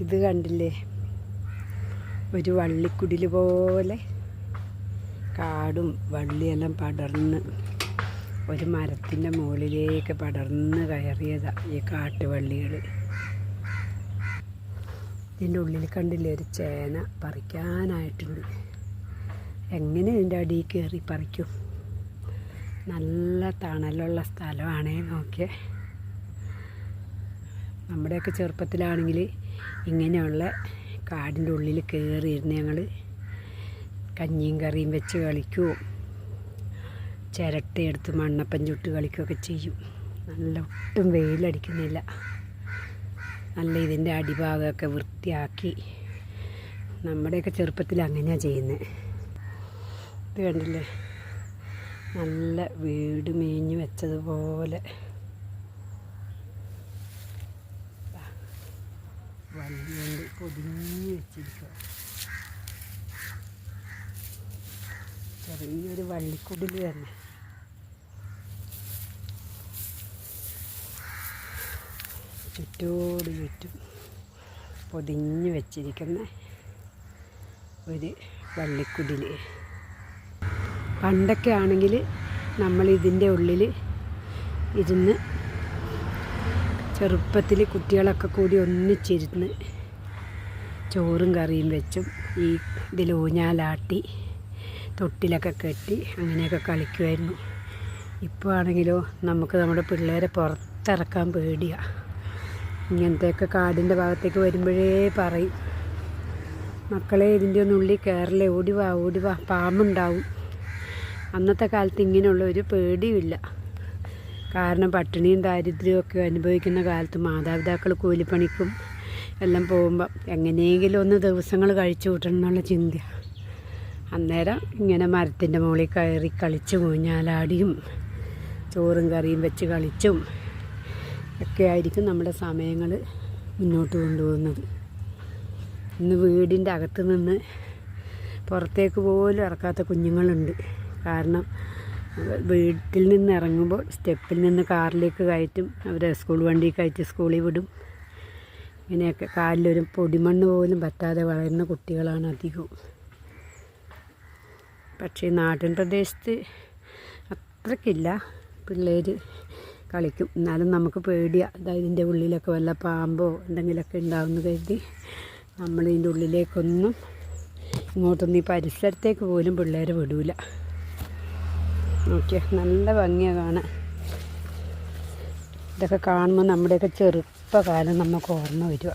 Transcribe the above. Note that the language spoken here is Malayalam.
ഇത് കണ്ടില്ലേ? ഒരു വള്ളിക്കുടിൽ പോലെ കാടും വള്ളിയെല്ലാം പടർന്ന് ഒരു മരത്തിന്റെ മുകളിലേക്ക് പടർന്ന് കയറിയതാണ് ഈ കാട്ടുവള്ളികൾ. ഇതിന്റെ ഉള്ളിൽ കണ്ടില്ലേ? ഒരു ചേന പറിക്കാനായിട്ടുണ്ട്. എങ്ങനെ ഇതിന്റെ അടിയിൽ കയറി പറിക്കും? നല്ല തണലുള്ള സ്ഥലമാണേ നോക്കിയേ. നമ്മുടെയൊക്കെ ചെറുപ്പത്തിലാണെങ്കിൽ ഇങ്ങനെയുള്ള കാടിന്റെ ഉള്ളിൽ കയറിയിരുന്ന് ഞങ്ങൾ കഞ്ഞിയും കറിയും വെച്ച് കളിക്കുകയും ചിരട്ടയെടുത്ത് മണ്ണപ്പം ചുട്ട് കളിക്കുകയൊക്കെ ചെയ്യും. നല്ല ഒട്ടും വെയിലടിക്കുന്നില്ല. നല്ല ഇതിന്റെ അടിഭാഗമൊക്കെ വൃത്തിയാക്കി നമ്മുടെയൊക്കെ ചെറുപ്പത്തിൽ അങ്ങനെയാണ് ചെയ്യുന്നത്. ഇത് കണ്ടില്ലേ? നല്ല വീട് മേഞ്ഞ് വെച്ചതുപോലെ ചെറിയൊരു വള്ളിക്കുടിൽ തന്നെ. ചുറ്റോട് ചുറ്റും പൊതിഞ്ഞ് വെച്ചിരിക്കുന്ന ഒരു വള്ളിക്കുടിൽ പണ്ടൊക്കെ ആണെങ്കിൽ നമ്മൾ ഇതിന്റെ ഉള്ളിൽ ഇരുന്ന് ചെറുപ്പത്തിൽ കുട്ടികളൊക്കെ കൂടി ഒന്നിച്ചിരുന്ന് ചോറും കറിയും വെച്ചും ഈ ഇതിൽ ഊഞ്ഞാലാട്ടി തൊട്ടിലൊക്കെ കെട്ടി അങ്ങനെയൊക്കെ കളിക്കുമായിരുന്നു ഇപ്പോൾ ആണെങ്കിലോ നമുക്ക് നമ്മുടെ പിള്ളേരെ പുറത്തിറക്കാൻ പേടിയാണ് ഇങ്ങനത്തെയൊക്കെ കാടിന്റെ ഭാഗത്തേക്ക് വരുമ്പോഴേ പറയും. മക്കളെ ഇതിന്റെ ഒന്നും ഉള്ളിൽ കയറില്ലേ ഓടിവാ ഓടിവാ പാമ്പുണ്ടാവും. അന്നത്തെ കാലത്ത് ഇങ്ങനെയുള്ള ഒരു പേടിയുമില്ല. കാരണം പട്ടിണിയും ദാരിദ്ര്യവും ഒക്കെ അനുഭവിക്കുന്ന കാലത്ത് മാതാപിതാക്കൾ കൂലിപ്പണിക്കും എല്ലാം പോകുമ്പം എങ്ങനെയെങ്കിലും ഒന്ന് ദിവസങ്ങൾ കഴിച്ചു കൂട്ടണം എന്നുള്ള ചിന്ത. അന്നേരം ഇങ്ങനെ മരത്തിന്റെ മുകളിൽ കയറി കളിച്ച് ഊഞ്ഞാലാടിയും ചോറും കറിയും വെച്ച് കളിച്ചും ഒക്കെ ആയിരിക്കും നമ്മുടെ സമയങ്ങൾ മുന്നോട്ട് കൊണ്ടുപോകുന്നത്. ഇന്ന് വീടിന്റെ അകത്ത് നിന്ന് പുറത്തേക്ക് പോലും ഇറക്കാത്ത കുഞ്ഞുങ്ങളുണ്ട്. കാരണം വീട്ടിൽ നിന്ന് ഇറങ്ങുമ്പോൾ സ്റ്റെപ്പിൽ നിന്ന് കാറിലേക്ക് കയറ്റും അവരെ സ്കൂൾ വണ്ടി കയറ്റി സ്കൂളിൽ വിടും. ഇങ്ങനെയൊക്കെ കാലിലൊരു പൊടിമണ്ണ് പോലും പറ്റാതെ വളരുന്ന കുട്ടികളാണ് അധികവും. പക്ഷേ നാട്ടിൻ പ്രദേശത്ത് അത്രക്കില്ല. പിള്ളേർ കളിക്കും. എന്നാലും നമുക്ക് പേടിയാണ് അതായത് ഇതിന്റെ ഉള്ളിലൊക്കെ വല്ല പാമ്പോ എന്തെങ്കിലുമൊക്കെ ഉണ്ടാവുമെന്ന് കരുതി നമ്മൾ ഇതിന്റെ ഉള്ളിലേക്കൊന്നും ഇങ്ങോട്ടൊന്നും ഈ പരിസരത്തേക്ക് പോലും പിള്ളേരെ വിടൂല. ഓക്കെ നല്ല ഭംഗിയാണ് കാണാൻ. ഇതൊക്കെ കാണുമ്പോൾ നമ്മുടെയൊക്കെ ചെറുപ്പകാലം നമുക്ക് ഓർമ്മ വരിക.